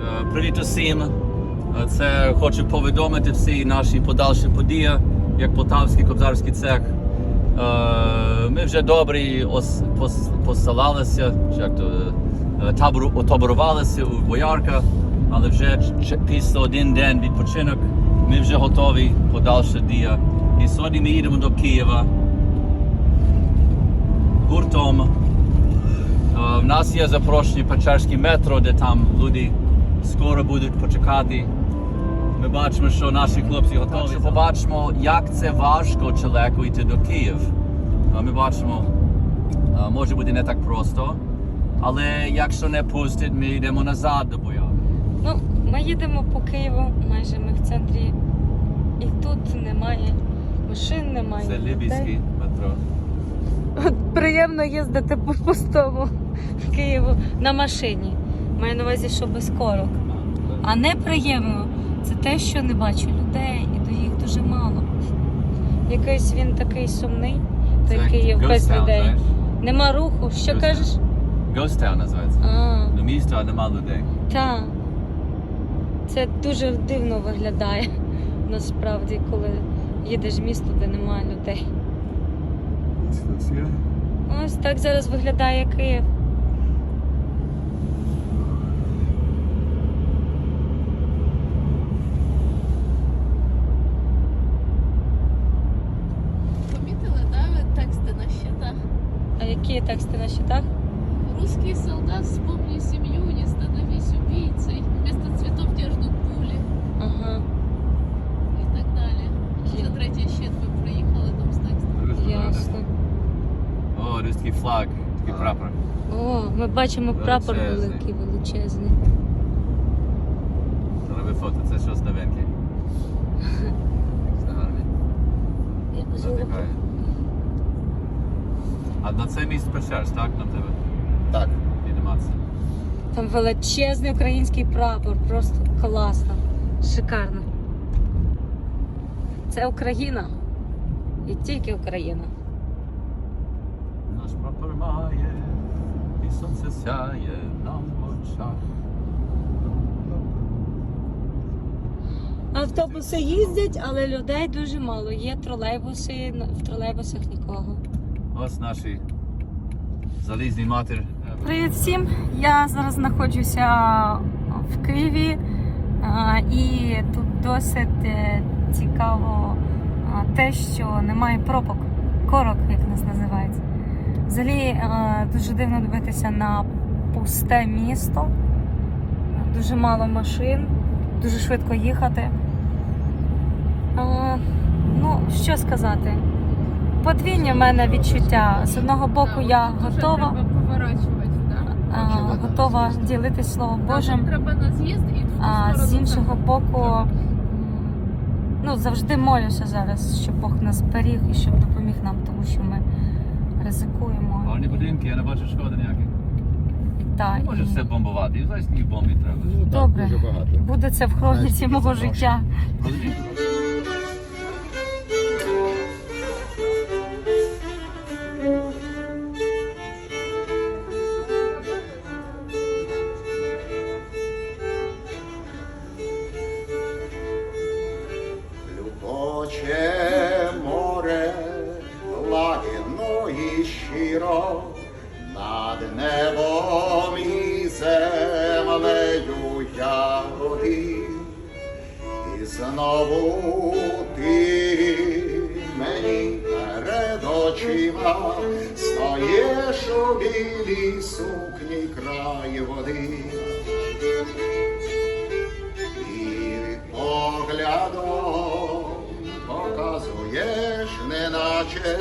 Е, Привіт усім. Е, Це хочу повідомити всі наші подальші події, як Полтавський кобзарський цех. Е, Ми вже добре посилалися, чи табору, отоборувалися у Боярка, але вже після один день відпочинок ми вже готові подальше дія. І сьогодні ми їдемо до Києва гуртом. В нас є запрошення Печерське метро, де там люди скоро будуть почекати. Ми бачимо, що наші хлопці готові. Так що побачимо, як це важко чоловіку йти до Києва. Ми бачимо, може бути не так просто, але якщо не пустять, ми йдемо назад до боя. Ну, ми їдемо по Києву, майже ми в центрі. І тут немає машин, немає. Це людей. лібійське метро. От приємно їздити по пустому Києву на машині. Маю на увазі, що без корок. А неприємно це те, що не бачу людей і до їх дуже мало. Якийсь він такий сумний, Це Київ без Town, людей. Нема руху. Що Ghost кажеш? Ghost Town називається. А, До міста, а нема людей. так. Це дуже дивно виглядає насправді, коли їдеш в місто, де немає людей. Ось так зараз виглядає Київ. Помітили, да, ви тексти на щитах? А які тексти на щитах? Русский солдат, вспомни семью, не становись убийцей. Вместо цветов тебя ждут пули Ага, і так далі. Ще третій щит ми приїхали там з текстом. ясно. О, руський флаг, такий прапор. О, ми бачимо прапор Величезний. великий, величезний. Зробив фото, це щось новеньке. Це гарне. Затикає. А на це місце Печерс, так? На тебе? Так. Підніматися. Там величезний український прапор, просто класно, шикарно. Це Україна. І тільки Україна. Наш прапор має, і сонце сяє нам в очах. Автобуси їздять, але людей дуже мало. Є тролейбуси, в тролейбусах нікого. Ось наші залізні матір. Привіт всім! Я зараз знаходжуся в Києві і тут досить е, цікаво те, що немає пробок, корок, як нас називається. Взагалі е, дуже дивно дивитися на пусте місто, дуже мало машин, дуже швидко їхати. Ну, що сказати? Подвійні в мене відчуття. З одного боку, я готова. А, готова ділитись Словом Божим. А з іншого боку, ну завжди молюся зараз, щоб Бог нас зберіг і щоб допоміг нам, тому що ми ризикуємо. Гарні будинки, я не бачу шкоди ніяких. Та, Не можеш і все бомбувати, і знаєш, ні бомбі треба. Ну, Добре. Дуже багато. буде це в хроніці мого життя. Я і знову ти мені перед очима стоїш у білій сукні край води. І поглядом показуєш, неначе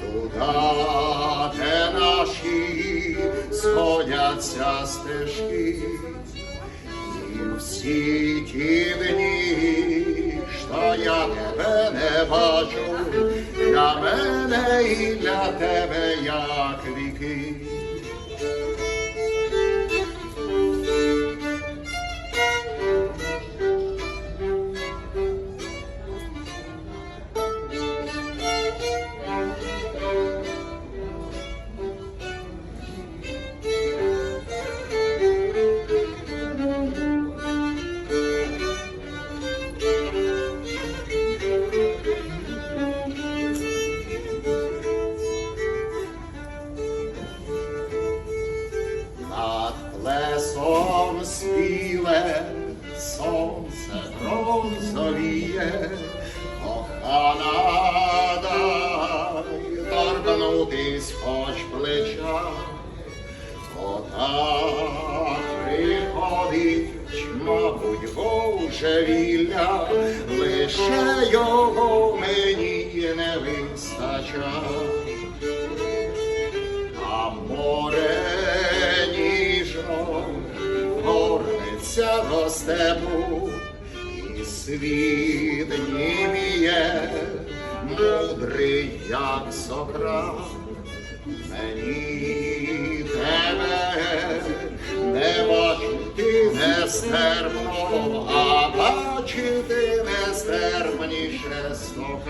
туда, де наші сходяться стежки. Всі ті дні, що я тебе не бачу, для мене і для тебе як віки. Море ніжно горнеться до степу, і світ німіє, мудрий, як Сократ. Мені тебе не бачити нестерпно, а бачити нестерпніше сто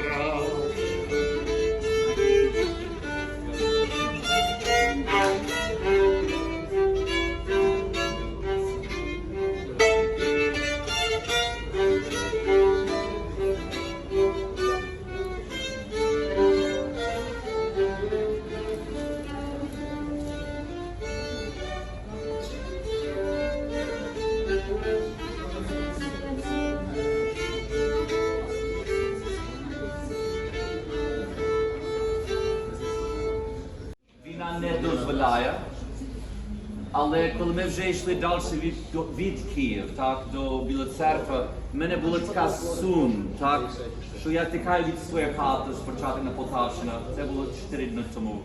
не. Але коли ми вже йшли далі від, від Київ, так, до Білої церкви, в мене була така сум, так, що я тікаю від своєї хати спочатку на Полтавщину. Це було 4 дні тому.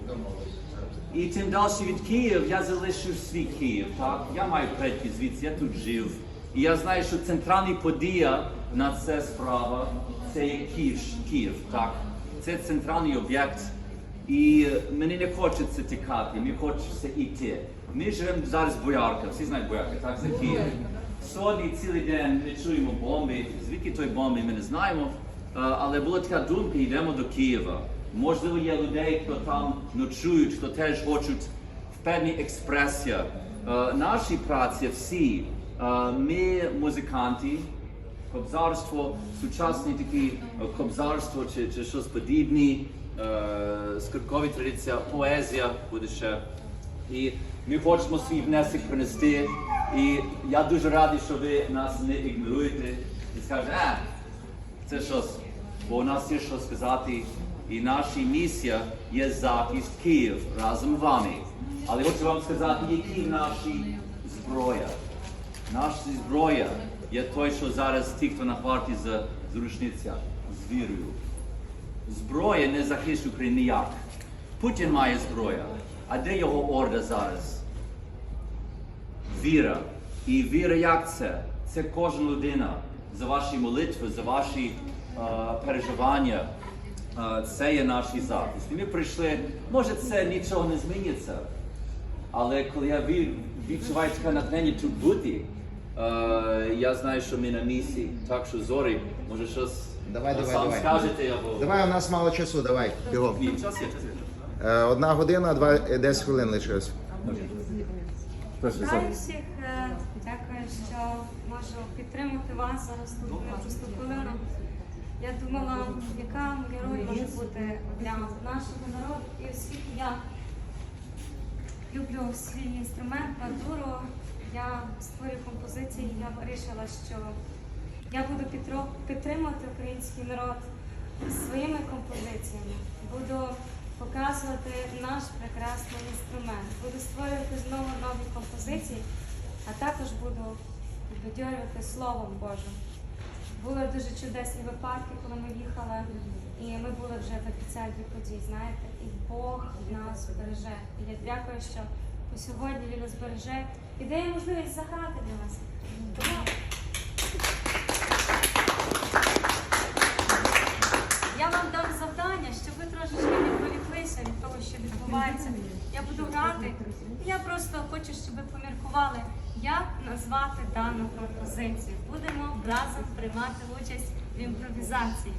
І тим далі від Київ я залишив свій Київ. Так? Я маю предки звідси, я тут жив. І я знаю, що центральна подія на це справа це є Київ. Київ так? Це центральний об'єкт. І мені не хочеться тікати, мені хочеться йти. Ми живемо зараз в Боярка, всі знають Боярка, так, це Київ. Сьогодні цілий день ми чуємо бомби, звідки той бомби ми не знаємо. Е, Але була така думка, йдемо до Києва. Можливо, є людей, хто там ночують, хто теж хочуть в певній експресії. Е, Наші праці всі, е, ми музиканти, кобзарство, сучасне таке е, кобзарство чи, чи щось подібне, скрипкові традиція, поезія буде ще. І ми хочемо свій внесок принести. І я дуже радий, що ви нас не ігноруєте і скажете, а, це щось, бо у нас є що сказати, і наша місія є захист Київ разом з вами. Але хочу вам сказати, які наші зброя. Наша зброя є той, що зараз ті, хто на парті за зручниця з вірою. Зброя не захищає Україну ніяк. Путін має зброя. А де його орда зараз? Віра. І віра як це? Це кожна людина. За ваші молитви, за ваші е, переживання. Е, це є наш захист. І ми прийшли, може це нічого не зміниться. Але коли я відчуваю таке натхнення тут бути, е, я знаю, що ми на місці. Так що зорі, може щось Давай, давай, сам давай. скажете або. Давай, у нас мало часу, давай. Бігом. Ні, час є, час є. Е, Одна година, два, е, 10 хвилин лишилось. Вітаю всіх. е, Дякую, що можу підтримати вас зараз тут просто хвилину. Я думала, яка герой може бути для нашого народу. І оскільки я люблю свій інструмент, бандуру, я створюю композиції, я вирішила, що я буду підтримувати український народ своїми композиціями. Буду показувати наш прекрасний інструмент. Буду створювати знову нові композиції, а також буду підбадьорювати Словом Божим. Були дуже чудесні випадки, коли ми їхали, і ми були вже в епіцентрі подій, знаєте, і Бог нас береже. І я дякую, що по сьогодні він нас береже і дає можливість заграти для вас. Тому Я вам дам завдання, щоб ви трошечки відволіклися від того, що відбувається. Я буду грати. Я просто хочу, щоб ви поміркували, як назвати дану композицію. Будемо разом приймати участь в імпровізації.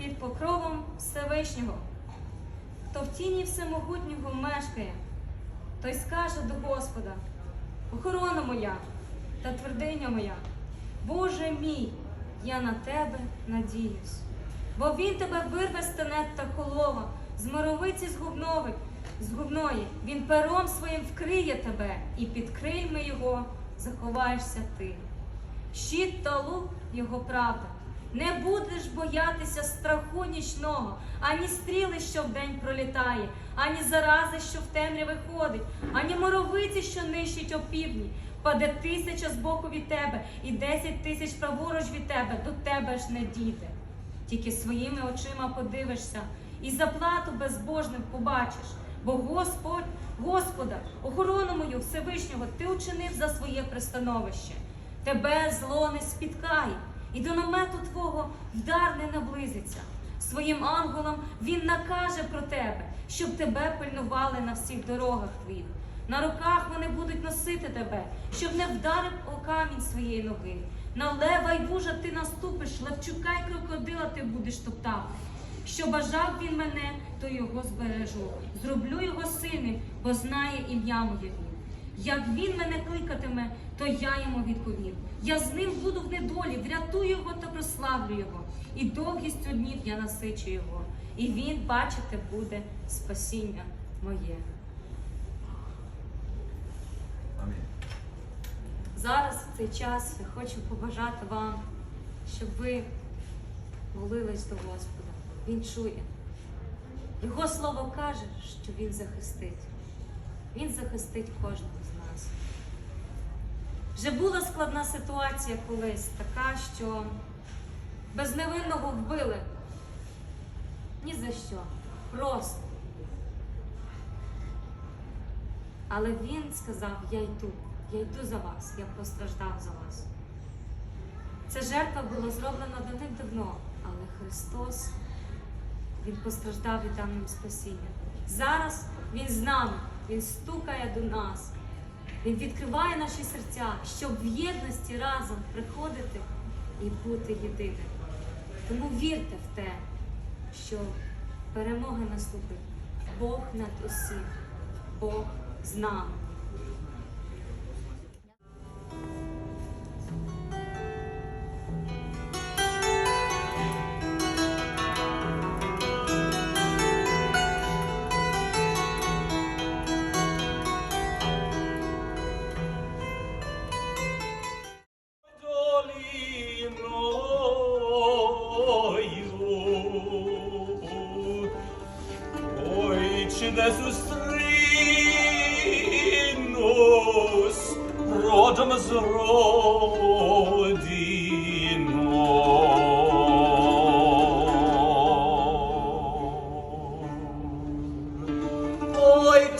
Під покровом Всевишнього, хто в тіні всемогутнього мешкає, той скаже до Господа, охорона моя та твердиня моя, Боже мій, я на тебе надіюсь. Бо він тебе вирве з та колова, з моровиці згубнових, згубної. Він пером своїм вкриє тебе, і під крильми його заховаєшся ти. Щит та лук його правда. Не будеш боятися страху нічного, ані стріли, що вдень пролітає, ані зарази, що в темряві ходить, ані моровиці, що нищить опівдні. Паде тисяча з боку від тебе, і десять тисяч праворуч від тебе, до тебе ж не дійде. Тільки своїми очима подивишся, і заплату безбожним побачиш. Бо Господь, Господа, охорону мою Всевишнього, ти учинив за своє пристановище. Тебе зло не спіткає, і до намету твого вдар не наблизиться. Своїм ангелам він накаже про тебе, щоб тебе пильнували на всіх дорогах твоїх. На руках вони будуть носити тебе, щоб не вдарив о камінь своєї ноги. На лева й вужа ти наступиш, левчука й крокодила ти будеш топтати. Що бажав він мене, то його збережу. Зроблю його сильним, бо знає ім'я моє. Як він мене кликатиме, то я йому відповім. Я з ним буду в недолі, врятую його та прославлю його. І довгістю днів я насичу його. І він, бачите, буде спасіння моє. Амінь. Зараз в цей час я хочу побажати вам, щоб ви молились до Господа. Він чує. Його слово каже, що Він захистить. Він захистить кожного. Вже була складна ситуація колись, така, що безневинного вбили. Ні за що. Просто. Але він сказав: Я йду, я йду за вас, я постраждав за вас. Ця жертва була зроблена давним-давно, але Христос Він постраждав дав нам спасіння. Зараз Він з нами, Він стукає до нас, Він відкриває наші серця, щоб в єдності разом приходити і бути єдиним. Тому вірте в те, що перемога наступить. Бог над усім, Бог з нами.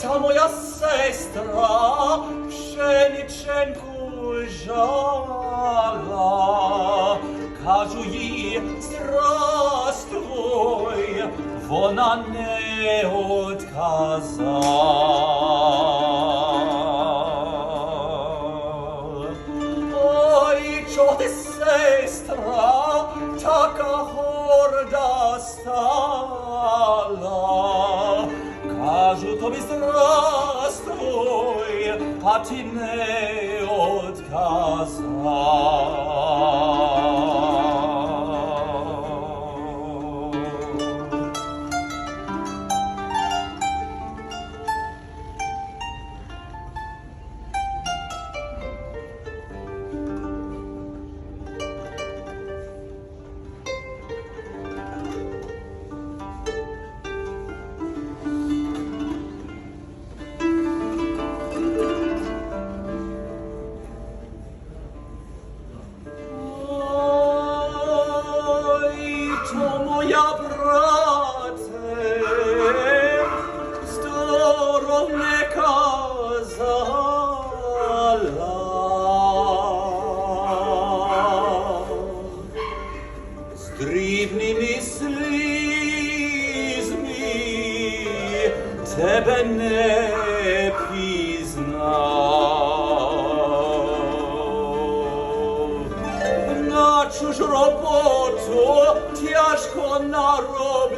Ой, та моя сестра пшениченьку жала, кажу їй, здравствуй, вона не отказала. Ой, чого ти, сестра, така горда стала? to mi zdravstvoj, pa ti. На чужу роботу тяжко нароблюся,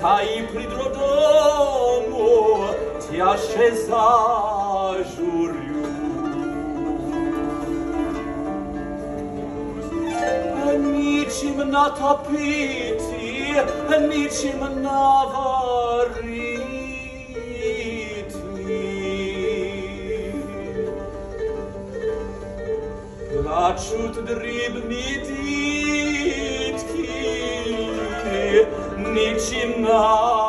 та й прийду додому, тяжче зажурю. Нічим натопити, нічим наварити. Плачуть дрібні дітки, нічим накормі.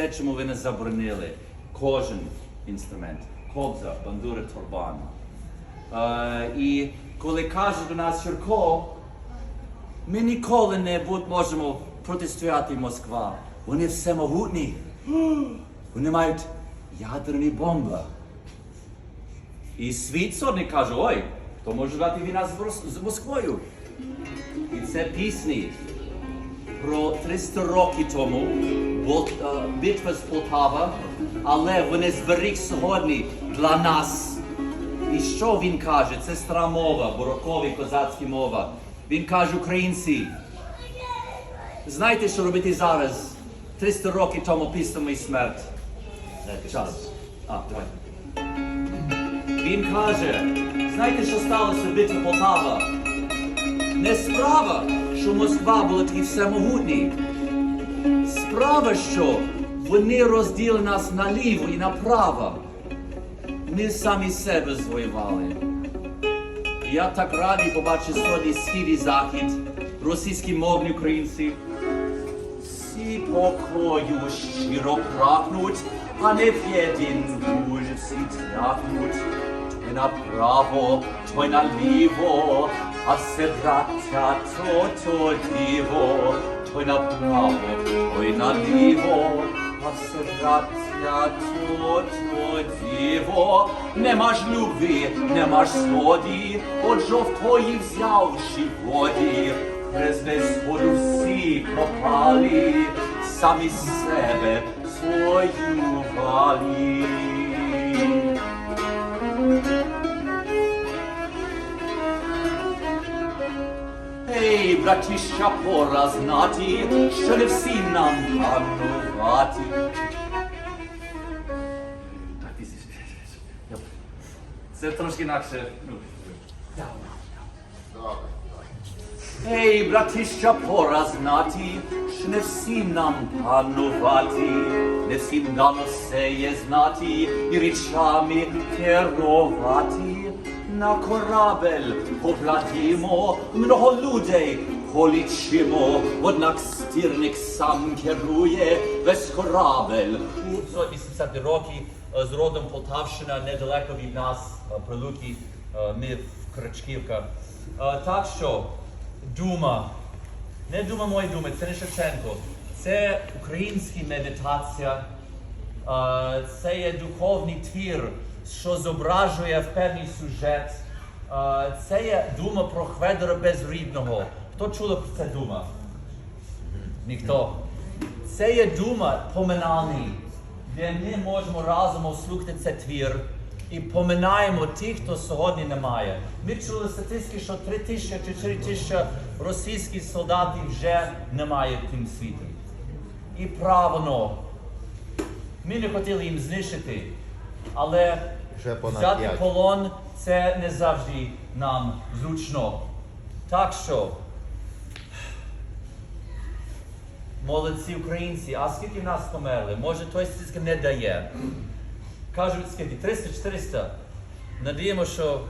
Все, чому ви не заборонили, кожен інструмент, кобза, бандура, торбан. Е, і коли кажуть до нас Юрко, ми ніколи не можемо протистояти Москва. Вони всемогутні. Вони мають ядерні бомби. І світ сьогодні каже, ой, то може дати війна з Москвою. І це пісні про 300 років тому е, битва з Полтава, але вони зберіг сьогодні для нас. І що він каже? Це стара мова, борокові козацькі мова. Він каже українці. Знаєте, що робити зараз? 300 років тому після моєї смерті. Час. А, давай. Він каже, знаєте, що сталося в битві Полтава? Не справа, що Москва була такий всемогутній. Справа, що вони розділили нас наліво і направо. Ми самі себе звоювали. І Я так радий побачити сьогодні схід і захід, російські мовні українці. Всі покою щиро прагнуть, а не в єдин дуж всі тягнуть. Той направо, той наліво, а все браття то то діво. Той направо, той наліво, а все браття то то діво. Нема ж любви, нема ж згоді, от жовтої взявши воді. Хресне сходу всі пропали, самі себе своювали. Ей, братіща, пора знати, що не всі нам панувати. Це трошки інакше. ну, Ей, братіща, пора знати, що не всім нам панувати, не всім дано все є знати і речами керувати. На корабель покладімо, много людей полічимо, однак стірник сам керує весь корабель. У 80 років з родом Полтавщина недалеко від нас, прилуки, ми в Крачківка. Так що, Дума. Не дума мої думи, це не Шевченко. Це українська медитація. Е, Це є духовний твір, що зображує певний сюжет. Е, Це є дума про Хведора Безрідного. Хто чули про це дума? Ніхто. Це є дума поминальний, де ми можемо разом ослухати цей твір і поминаємо тих, хто сьогодні немає. Ми чули статистики, що 3 тисячі чи 4 тисячі російських солдатів вже немає в тім світі. І правильно, ми не хотіли їм знищити, але взяти полон це не завжди нам зручно. Так що Молодці українці, а скільки нас померли? Може той стільки не дає. Кажуть, скільки? 300-400. Надіємо, що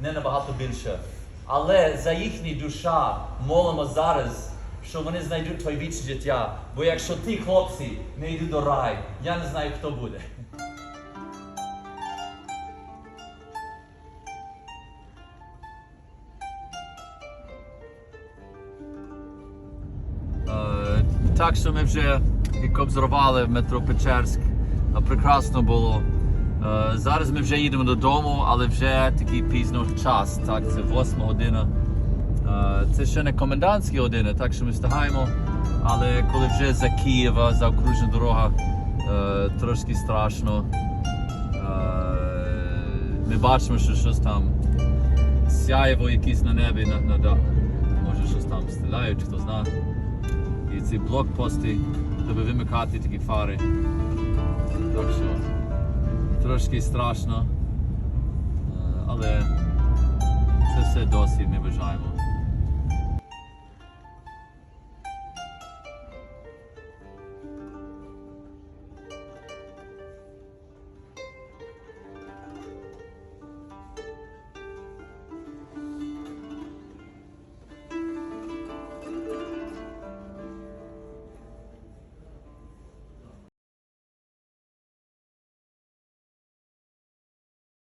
не набагато більше. Але за їхні душа молимо зараз, що вони знайдуть твоє вічне життя. Бо якщо ті хлопці не йдуть до рай, я не знаю, хто буде. Так що ми вже як обзорвали метро Печерськ. Прекрасно було. Е, Зараз ми вже їдемо додому, але вже такий пізно час. Так, це 8 година. Е, Це ще не комендантські години, так що ми встигаємо. Але коли вже за Києва, за окружна дорога, е, трошки страшно. Ми бачимо, що щось там сяєво якісь на небі на, на дах. Може щось там стріляють, хто знає. Ці блокпости, щоб вимикати такі фари. Так що трошки страшно. Але це все досі ми бажаємо.